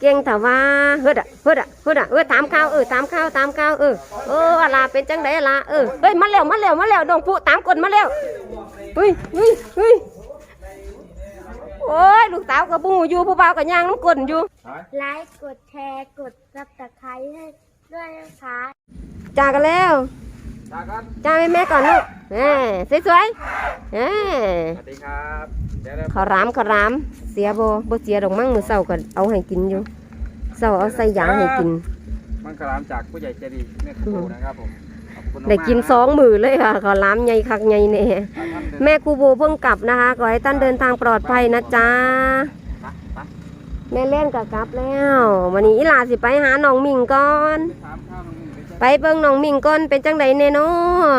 เก่งแต่ว่าเฮ็ดอะเฮ็ดอะเฮ็ดอะเออถามข่าวเออถามข่าวถามข่าวเออเอออะลาเป็นจังไดอะลาเออเฮ้ยมาแล้วมาแล้วมาแล้วดองผู้ตามกฎมาแล้วเฮ้ยเฮ้ยเฮ้ยโอ้ยลูกสาวกับบูอยู่ผู้บ่าวกับย่างน้ำกลนอยู่ไลค์กดแชร์กดซับสไครต์ให้ด้วยนะคะจ้ากันแล้วจ้าครับจ้าแม่แม่ก่อนลูกแหม่สวยๆแหม่สวัสดีครับ เดี๋ยวเราขอรามขอรามเสียบ่บ่เสียดอกมั่งมื้อเช้าก็เอาให้กินอยู่เช้าเอาใส่ยางให้กิน มังคลามจากผู้ใหญ่ใจดีแม่ครูนะครับผมขอบคุณมากๆได้กินสองมือเลยค่ะขอรามใหญ่คักใหญ่แน่ครับท่านเดินแม่ครูโบเพิ่งกลับนะคะขอให้ท่านเดินทางปลอดภัยนะจ๊ะไปไปแม่เล่นกับกลับแล้ว วันนี้อีหลาสิไปหาน้องมิงก่อนถามข้าวน้องหนึ่งไปไปเบิ่งน้องมิงก่อนเป็นจังไดแน่เนาะ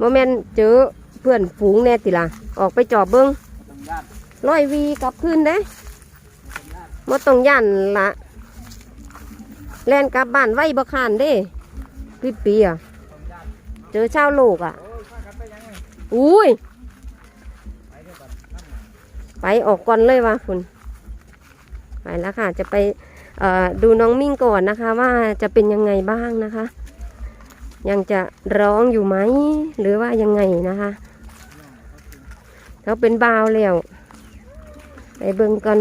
บ่แม่นเจอ เพื่อนฝูงแน่ติล่ะออกไปจอบเบิ่งตรงญาติร้อยวีกลับคืนเด้บ่ต้องย่านละแล่นกลับบ้านไว้บ่คานเด้พี่ปีอะเจอชาวโลกอะอุ้ย ไปออกก่อนเลยว่ะคุณไปแล้วค่ะ จะไปดูน้องมิ่งก่อนนะคะ ว่าจะเป็นยังไงบ้างนะคะ ยังจะร้องอยู่ไหม หรือว่ายังไงนะคะ เขาเป็นบาวแล้วไปเบิ่งกัน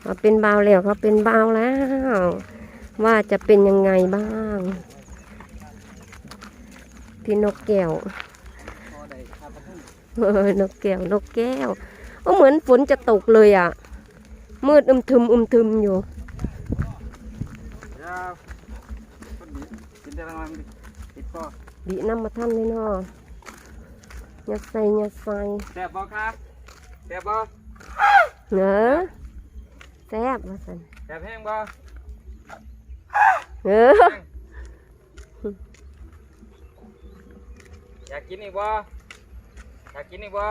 เขาเป็นบาวแล้วเขาเป็นบาวแล้ว ว่าจะเป็นยังไงบ้างพี่นกแก้วพอได้ครับท่านเออนกแก้วนกแก้วโอ้เหมือนฝนจะตกเลยอะ มืดอึมทึมอึมทึมอยู่ยาวคนนี้กินได้รางวัลติดคอบีน้ำมาท่านเลยเนาะ ยัดใส่ยัดใส่แซ่บบ่ครับแซ่บบ่เนอะแซ่บมาสันแซ่บแห้งบ่เอออยากกินอีกบ่อยากกินอีกบ่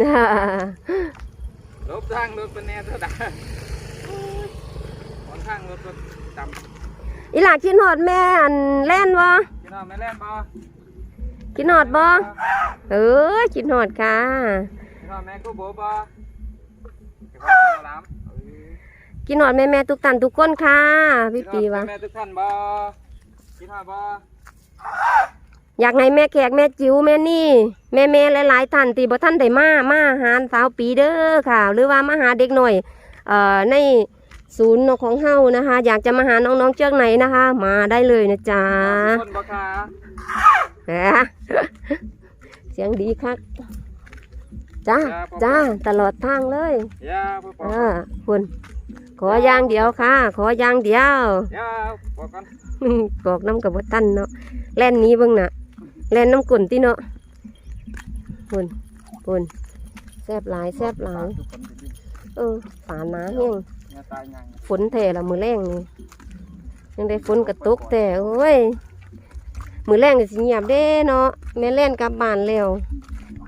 น่าลบทางรถเป็นแน่เท่าใดหอนทางรถรถดำอีหลากินหอดแม่อันแล่นวะกินเอาไม่แล่นบ่ กินหอดบ่เออกินหอดค่ะกินเอาแม่กูโบบ่เก็บไว้ในน้ำเออกินหอดแม่แม่ทุกท่านทุกคนค่ะพี่ปีวะแม่ทุกท่านบ่กินหอดบ่อยากให้แม่แขกแม่จิ๋วแม่นี่ แม่แม่หลายๆท่านที่บ่ท่านได้มามาหาสาวปีเด้อค่ะ หรือว่ามาหาเด็กหน่อยเอ่อในศูนย์ของเฮานะคะ อยากจะมาหาน้องๆเจ้าไหนนะคะ มาได้เลยนะจ๊ะทุกค นบ่ค่ะแหมเสียงดีคักจ้าจ้าตลอดทางเลยอย่าพ่อปอเออคุณขออย่างเดียวค่ะ ขออย่างเดียวอย่าบอกกันบอกน้ำกับว่าตันเนาะแล่นหนี้เบิ่งน่ะแล่นน้ำกุ่นที่เนาะคุณคุณแซบหลายแซบหลายทุกคนไปดิเออฝาหนาแห้งอย่าตายยังฝนแท่ละมือแรงนี่ยังได้ฝนกระตุกแต่โอ้ย มือแรงก็สิเงียบเด้เนาะแม่เล่นกลับบ้านแล้ว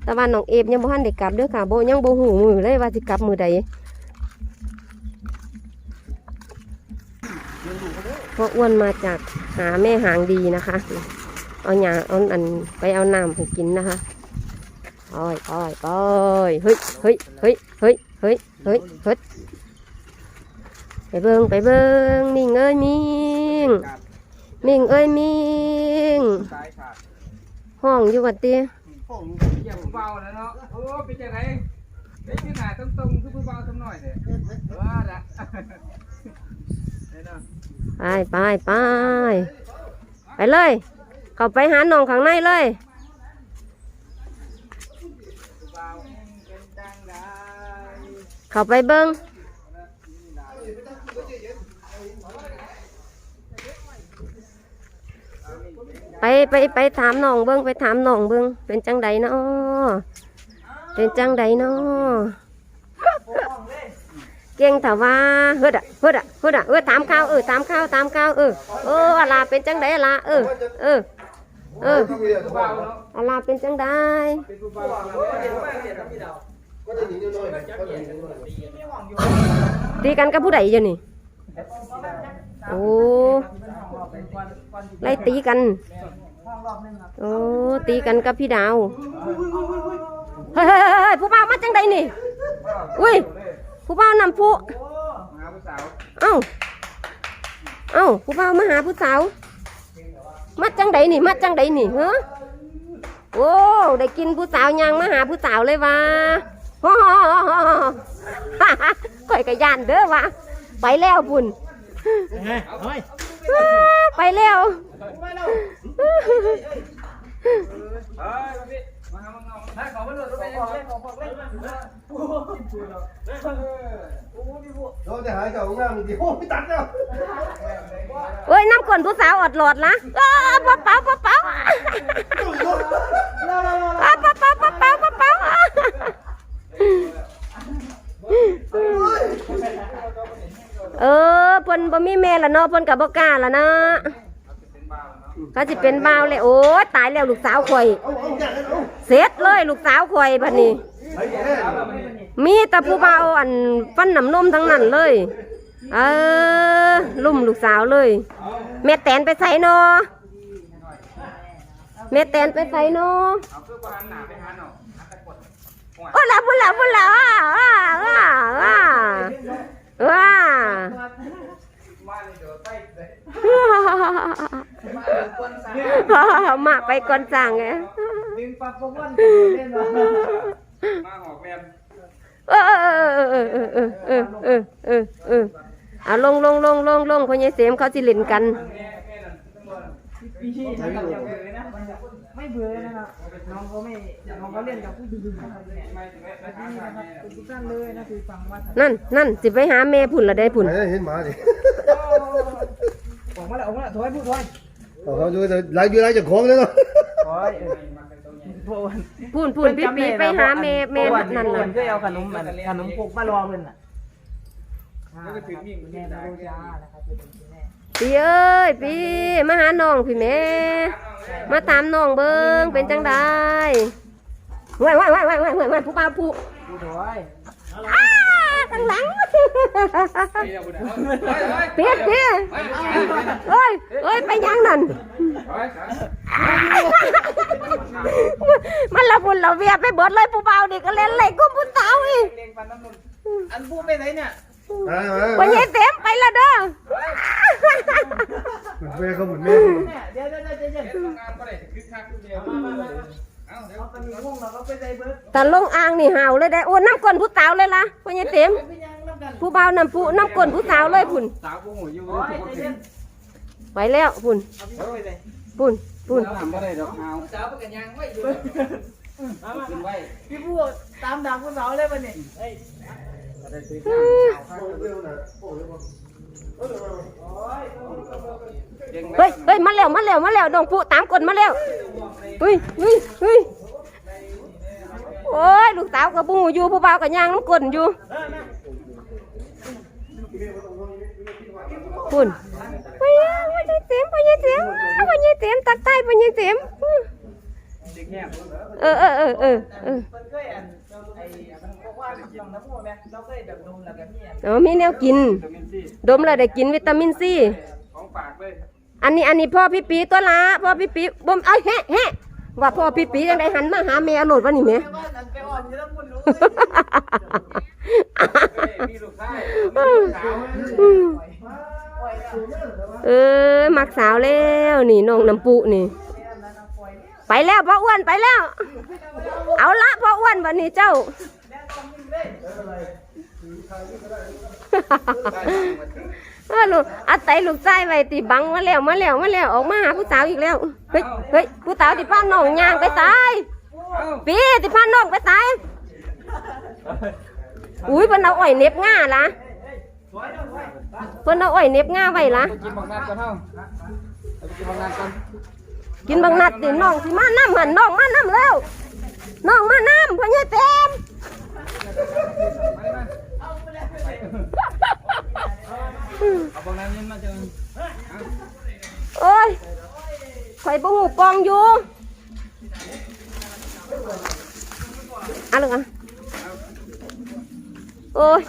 ต่ว่าน้องเอฟยังบ่ทันได้กลับเด้อค่ะโบยังโบหูมือเลยว่าสิกลับมือใดเพราะอ้วนมาจากหาแม่หางดีนะคะ เอาหยาเอาอันไปเอาน้ำให้กินนะคะอ้อยอ้อยอ้อยเฮ้ยเฮ้ยเฮ้ยเฮ้ยเฮ้ยเฮ้ยเฮ้ยไปเบิงไปเบิงมิงเอ้ยมิง มิงเอ้ยมิงตายขาดห้องอยู่กันเตี้ยผมเกี่ยวผู้เบาแล้วเนาะโอ้เป็นจังไดได้ขึ้นหน้าตรงๆคือผู้เบาทำหน่อยเด้อว่าละได้เนาะไปไปไปไปเลย เข้าไปหาน้องข้างในเลยผู้เบาเป็นจังไดเข้าไปเบิง ไปไปไปถามน้องเบิ้งไปถามน้องเบิ้งเป็นจังใดเนาะเป็นจังใดเนาะเก่งแต่ว่าเฮ็ดอะเฮ็ดอะเฮ็ดอะเออถามข้าวเออถามข้าวถามข้าวเออเอออะลาเป็นจังใดอะลาเออเออเอออะลาเป็นจังใดเป็นผู้เบาแล้วตีกันกับผู้ใดอยู่นี่ โอ้ไล่ตีกันโอ้ตีกันกับพี่ดาวเฮ้ยเฮ้ยเฮ้ยผู้บ่าวมาจังใดนี่อุ้ยผู้เบานำผู้มาหาผู้สาวเอ้าเอ้าผู้เบามาหาผู้สาวมัดจังใดนี่มัดจังใดนี่เฮ้อโอ้ได้กินผู้สาวยังมาหาผู้สาวเลยว่ะฮ่าฮ่าฮ่าฮ่าฮ่าฮ่าข่อยกระยานเด้อว่ะไปแล้วพุ่นเฮ้ยเฮ้ยอ้าไปแล้วเฮ้ยมาพี่มาหามึงเอา ไปแล้วปุ่นไปแล้วเอ้ยน้ำก่อนผู้สาวอดหลอดนะเออปป๊าปป๊าป๊า บ่มีแม่ละเนาะเพิ่นก็บ่กล้าละเนาะก็สิเป็นบ่าวเลยโอ้ยตายแล้วลูกสาวข่อยเอาเอาอย่างนั้นเอาเสร็จเลยลูกสาวข่อยบัดนี้ มีแต่ผู้บ่าวอันฟันน้ำนมทั้งนั้นเลย เออลุ่มลูกสาวเลย แม่แตนไปใส่นอแม่แตนไปใส่นอเอาเพื่อประหารหนาไปหาหน่อหาตะโอ้ละพุ่นละพุ่นละว้าว้าว้าว้าว้าเลยเดี๋ยวใต้เลย มา ไปก่อนสั่งไงดึงปลาโปเกมอนเล่นวะมาหอกแมนเออเออเออเออเออเออเออเออเออเอาลงลงลงลงลงคนยายเสมเขาสิเล่นกันแม่แม่นั่นตำรวจปีที่มันจะเบื่อนะไม่เบื่อนะครับน้องเขาไม่น้องเขาเล่นกับผู้หญิงนะครับเนี่ยไม่ถึงแม้ไปหานี่หานะครับแม่ทุกท่านเลยนะคือฟังว่านั่นนั่นสิไปหาแม่พุ่นละได้พุ่นไหนเห็นหมาดิออกมาแล้วออกมาแล้วถอยพูดถอย เอาเขาดูแต่ไล่ดูไล่จากของเลยเนาะถอยพวกพุ่นพุ่นพี่ปีไปหาแม่แม่นั่นเลล่ะยก็เอาขนมขนมปกมารอเพิ่นน่ะแล้วก็ถึงยิ่งแม่ยิ่งตาได้โรจานะครับเป็นแม่ปีเอ้ยปีมาหาน้องพี่แม่มาตามน้องเบิ้งเป็นจังไดว้ายว้ายว้ายว้ายว้ายว้ายว้ายผู้บ่าวผู้พูดถอยอ้า ข้างหลังเดี๋ยวบุญเฮ้ยเฮ้ยเปียดเปียดเอ้ยเอ้ยไปยังนั่นเฮ้ยมันละบุญละเวียไปเบิดเลยผู้บ่าวนี่ก็เล่นเลยกุมผู้สาวอีกเลี้ยงปันน้ำมันอันพูดไปไหนเนี่ยมามาไปยัยเต็มไปละเด้อเหมือนแม่เขาเหมือนแม่เนี่ยเดี๋ยวเดี๋ยวเดี๋ยวเดี๋ยว แต่ลงอ่างนี่เห่าเลยได้โอ้น้ำก้นผู้สาวเลยล่ะพ่อใหญ่เต็มผู้บ่าวน้ำผู้น้ำก้นผู้สาวเลยพุ่นสาวผู้หูอยู่ไปแล้วพุ่นพุ่นพุ่นทำบ่ได้ดอกเห่าสาวเป็นกันยังไว้อยู่พี่ผู้ตามดังผู้สาวเลยวันนี้ เฮ้ยได้ซื้ออืมเฮ้ยมาแล้วมาแล้วมาแล้วน้องผู้ตามก้นมาแล้วเฮ้ยเฮ้ยเฮ้ยโอ้ยลูกสาวกับบูอยู่ผู้บ่าวกับยางน้ำก้นอยู่พุ่นไปยังไปยัยเต็มไปยัยเต็มไปยัยเต็มตักใต้ไปยัยเต็มเออเออเออเออ เออมันเคยอันไอ้มันบอกว่าลองน้ำมูกไหมเราเคยแบบดมแล้วแบบนี้อ๋อมีแนวกิน วิตามินซีดมแล้วได้กินวิตามินซี ของฝากเลยอันนี้อันนี้พ่อพี่ปีตัวละพ่อพี่ปีบ่มเอ้ยแฮะแฮะว่าพ่อพี่ปียังได้หันมาหาแม่โหลดวะนี่แม่แม่ ว่าอันไปอ่อนอยู่แล้วคุณรู้มีลูกชายมีลูกสาวเออมักสาวแล้วนี่น้องน้ำปุนี่ ไปแล้วพ่ออ้วนไปแล้ว เอาละพ่ออ้วนวันนี้เจ้าเออลูกอาศัยลูกชายไว้ตีบังมาแล้วมาแล้วมาแล้วออกมาหาผู้สาวอีกแล้ว เฮ้ยเฮ้ยผู้สาวที่พาน้องยางไปตายเอ้าปีที่พาน้องไปตาย อุ้ยเพิ่นเอาอ้อยเน็บง่าละเพิ่นเอาอ้อยเน็บง่าไว้ละกินบักนัดกันเท่าไปกินบักนัดกันกินบางนัดดิน้องสิมาน้ำหันน้องมาน้ำแล้วน้องมาน้ำพื่อนยายเต็ม โอ้ยข่อยบ่หูกองอยู่อะไรอะโอ้ย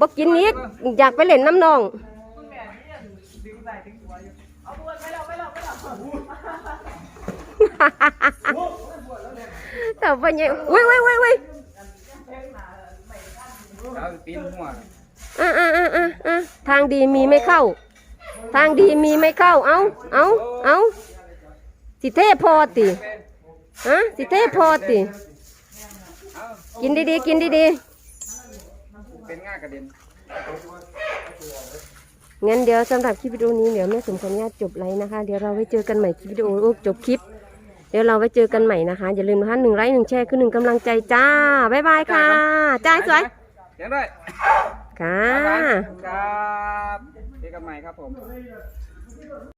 บ่กินอีกอยากไปเล่นน้ำนองแต่ว่าไงอุ้ยอุ้ยอุ้ยอุ้ย เอาปีนหัวอะอะอะอะอะทางดีมีไม่เข้า ทางดีมีไม่เข้า เอาเอาเอาสิเทพอติฮะสิเทพอติเอากินดีๆ กินดีเป็นง่ากระเด็น ๆ งั้นเดี๋ยวสำหรับคลิปวิดีโอนี้เดี๋ยวแม่สมขออนุญาตจบไลฟ์นะคะ เดี๋ยวเราไว้เจอกันใหม่คลิปวิดีโอโอ้จบคลิป เดี๋ยวเราไว้เจอกันใหม่นะคะ อย่าลืมนะคะหนึ่งไลค์หนึ่งแชร์คือหนึ่งกำลังใจจ้า บ๊ายบายค่ะ จ้าสวยเดี๋ยวด้วยค่ะ ครับเจอกันใหม่ครับผม